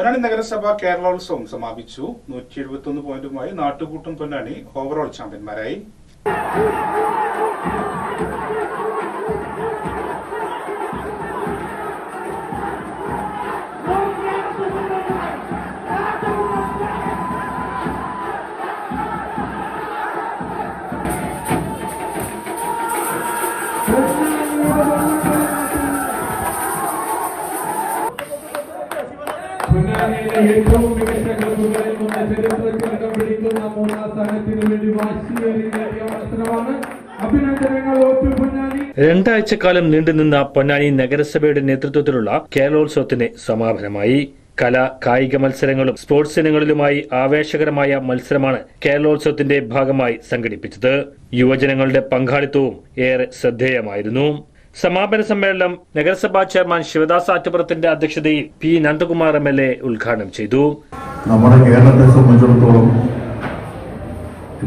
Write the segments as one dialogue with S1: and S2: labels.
S1: പൊന്നാനി നഗരസഭ കേരളോത്സവം സമാപിച്ചു. നൂറ്റി എഴുപത്തി ഒന്ന് പോയിന്റുമായി നാട്ടുകൂട്ടും പൊന്നാനി ഓവറോൾ ചാമ്പ്യന്മാരായി.
S2: പൊന്നാനിയിലെ ഏറ്റവും മികച്ച ക്ലബുകളിൽ ഒന്ന് ചരിത്രത്തിൽ പിടിക്കുന്ന മൂന്നാം സ്ഥാനത്തിന് വേണ്ടി മത്സരമാണ് അഭിനന്ദനങ്ങൾ
S3: രണ്ടാഴ്ചക്കാലം നീണ്ടുനിന്ന പൊന്നാനി നഗരസഭയുടെ നേതൃത്വത്തിലുള്ള കേരളോത്സവത്തിന് സമാപനമായി. കല കായിക മത്സരങ്ങളും സ്പോർട്സ് ഇനങ്ങളിലുമായി ആവേശകരമായ മത്സരമാണ് കേരളോത്സവത്തിന്റെ ഭാഗമായി സംഘടിപ്പിച്ചത്. യുവജനങ്ങളുടെ പങ്കാളിത്തവും ഏറെ ശ്രദ്ധേയമായിരുന്നു. സമാപന സമ്മേളനം നഗരസഭാ ചെയർമാൻ ശിവദാസ് ആറ്റുപുറത്തിന്റെ അധ്യക്ഷതയിൽ P Nandakumar M L A ഉദ്ഘാടനം ചെയ്തു.
S4: നമ്മുടെ കേരളത്തെ സംബന്ധിച്ചിടത്തോളം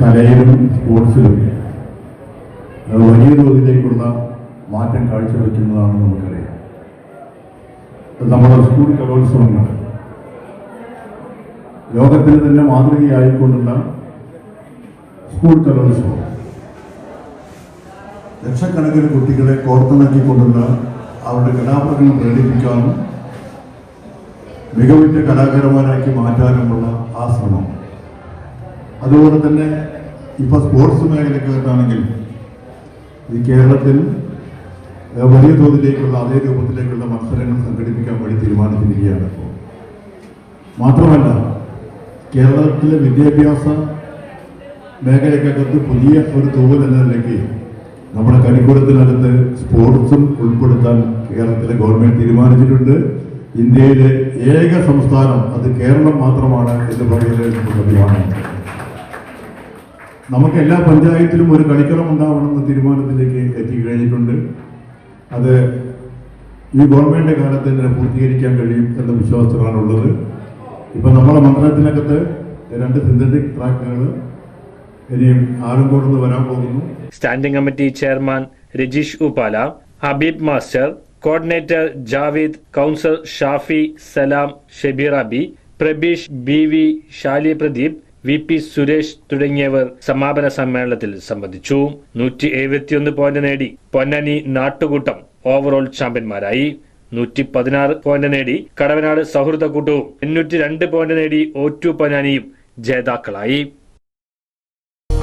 S4: കലയിലും സ്പോർട്സിലും വലിയ തോതിലേക്കുള്ള മാറ്റം കാഴ്ചവെക്കുന്നതാണെന്ന് നമുക്കറിയാം. നമ്മുടെ സ്കൂൾ കലോത്സവങ്ങൾ ലോകത്തിന് തന്നെ മാതൃകയായിക്കൊണ്ടുള്ള സ്കൂൾ കലോത്സവം. ലക്ഷക്കണക്കിന് കുട്ടികളെ കോർത്തിണക്കിക്കൊണ്ടുള്ള അവരുടെ കലാപ്രകടനം പ്രകടിപ്പിക്കാനും മികവുറ്റ കലാകാരന്മാരാക്കി മാറ്റാനുമുള്ള ആ ശ്രമം. അതുപോലെ തന്നെ ഇപ്പൊ സ്പോർട്സ് മേഖലക്കകത്താണെങ്കിൽ ഈ കേരളത്തിൽ വലിയ തോതിലേക്കുള്ള അതേ രൂപത്തിലേക്കുള്ള മത്സരങ്ങൾ സംഘടിപ്പിക്കാൻ വേണ്ടി തീരുമാനിച്ചിരിക്കുകയാണ് ഇപ്പോൾ. മാത്രമല്ല കേരളത്തിലെ വിദ്യാഭ്യാസ മേഖലയ്ക്കകത്ത് പുതിയ ഒരു തൂവൽ എന്ന നിലയ്ക്ക് നമ്മുടെ സ്പോർട്സും ഉൾപ്പെടുത്താൻ കേരളത്തിലെ ഗവൺമെന്റ് തീരുമാനിച്ചിട്ടുണ്ട്. ഇന്ത്യയിലെ ഏക സംസ്ഥാനം അത് കേരളം മാത്രമാണ് എന്ന് പറയുന്നത് നമുക്ക് എല്ലാ പഞ്ചായത്തിലും ഒരു കളിക്കളം ഉണ്ടാവണമെന്ന തീരുമാനത്തിലേക്ക് എത്തിക്കഴിഞ്ഞിട്ടുണ്ട്. അത് ഈ ഗവൺമെന്റ് കാലത്ത് തന്നെ പൂർത്തീകരിക്കാൻ കഴിയും എന്ന വിശ്വാസത്തിലാണുള്ളത്. ഇപ്പൊ നമ്മുടെ മണ്ഡലത്തിനകത്ത് രണ്ട് സിന്തറ്റിക് ട്രാക്കുകൾ ഇനിയും വരാൻ പോകുന്നു.
S3: Standing committee chairman Rajeesh Upala Habeeb master coordinator Javed council Shafi Salam Shabeer Abi Prabeesh B V Shali Pradeep V P Suresh തുടങ്ങിയവർ സമാപന സമ്മേളനത്തിൽ സംബന്ധിച്ചു. നൂറ്റി എഴുപത്തിയൊന്ന് പോയിന്റ് നേടി പൊന്നാനി നാട്ടുകൂട്ടം ഓവറോൾ ചാമ്പ്യന്മാരായി. നൂറ്റി പതിനാറ് പോയിന്റ് നേടി കടവനാട് സൗഹൃദ കൂട്ടവും. എണ്ണൂറ്റി രണ്ട് പോയിന്റ് നേടി ഓറ്റു പൊന്നാനിയും ജേതാക്കളായി.